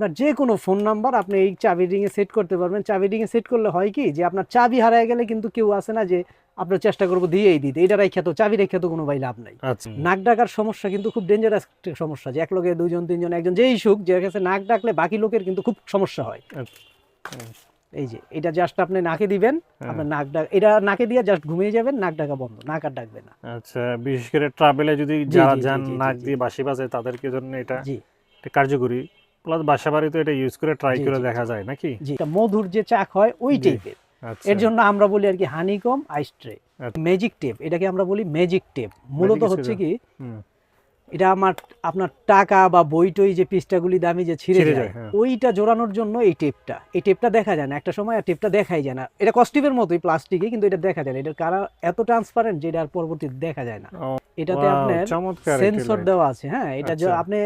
আপনার যে কোনো ফোন নাম্বার আপনি এই চাবি রিংয়ে সেট করতে পারবেন। চাবি রিংয়ে সেট করলে হয় কি যে আপনার চাবি হারায় গেলে কিন্তু কেউ আসে না যে আপনার চেষ্টা করব দিয়েই দিতে। এটা রেখে তো চাবি রেখে তো কোনো ভাই লাভ নাই। আচ্ছা। নাক ডাকার সমস্যা কিন্তু খুব ডেঞ্জারাস সমস্যা যে এক লোকে দুইজন তিনজন একজন যেই সুখ যে কাছে নাক ডাকলে বাকি লোকের কিন্তু খুব সমস্যা হয়। আচ্ছা। এই যে এটা জাস্ট আপনি নাকে দিবেন হ্যাঁ। আপনার নাক ডাক এটা নাকে দিয়ে জাস্ট ঘুমিয়ে যাবেন নাক ডাকা বন্ধ নাক আর ডাকবে না। আচ্ছা বিশেষ করে ট্রাভেলে যদি যারা যান নাক দিয়ে বাঁশি বাজে তাদেরকে জন্য এটা কার্যকরী প্লাস এটা ইউজ করে ট্রাই করে দেখা যায় নাকি? জি মধুর যে চাক হয় ওই টাইপের আচ্ছা। এর জন্য আমরা বলি আর কি honeycomb ice tray. Magic tape এটাকে আমরা বলি ম্যাজিক টেপ মূলত হচ্ছে কি এটা আমার আপনার টাকা বা বইটই যে পিসটাগুলি দামি যে ছিঁড়ে যায় হ্যাঁ। ওইটা জোড়ানোর জন্য এই টেপটা এই টেপটা দেখা যায় না। একটা সময় আর টেপটা দেখাই যায় না। এটা কস্টিপের মতোই প্লাস্টিকে কিন্তু এটা দেখা যায় না। এটার কালার এত ট্রান্সপারেন্ট যেটা আর পরবর্তীতে দেখা যায় না। এটাতে আপনার সেন্সর দেওয়া আছে হ্যাঁ। এটা আচ্ছা। আপনি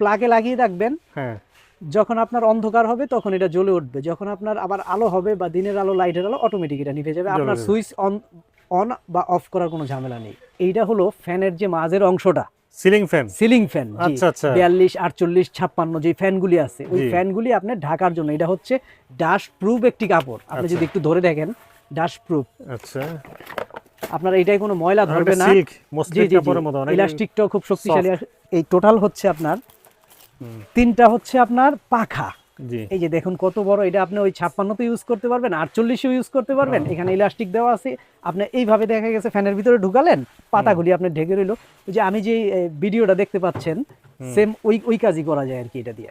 প্লাগে লাগিয়ে রাখবেন। হ্যাঁ। যখন আপনার অন্ধকার হবে তখন এটা জ্বলে উঠবে। যখন আপনার আবার আলো হবে বা দিনের আলো লাইটের আলো অটোমেটিক এটা নিভে যাবে। আপনার সুইচ অন অন বা অফ করার কোনো ঝামেলা নেই। এইটা হলো ফ্যানের যে মাঝের অংশটা। Ceiling fan? সিলিং ফ্যান আচ্ছা আচ্ছা। যে ফ্যানগুলি আছে ওই ফ্যানগুলি আপনার ঢাকার জন্য এটা হচ্ছে ডাস্ট প্রুফ একটি কাপড়। আপনি আচ্ছা। যদি একটু ধরে দেখেন ডাস্ট প্রুফ আচ্ছা। আপনার এইটাই কোনো ময়লা ধরবে না। ইলাস্টিকটাও খুব শক্তিশালী এই টোটাল হচ্ছে আপনার তিনটা হচ্ছে আপনার পাখা। এই যে দেখুন কত বড় এটা আপনি ওই ছাপ্পান্নতে ইউজ করতে পারবেন আটচল্লিশেও ইউজ করতে পারবেন। এখানে ইলাস্টিক দেওয়া আছে। আপনি এইভাবে দেখা গেছে ফ্যানের ভিতরে ঢুকালেন পাতাগুলি আপনি ঢেকে রইল। যে আমি যে ভিডিওটা দেখতে পাচ্ছেন সেম ওই ওই কাজই করা যায় আর কি এটা দিয়ে।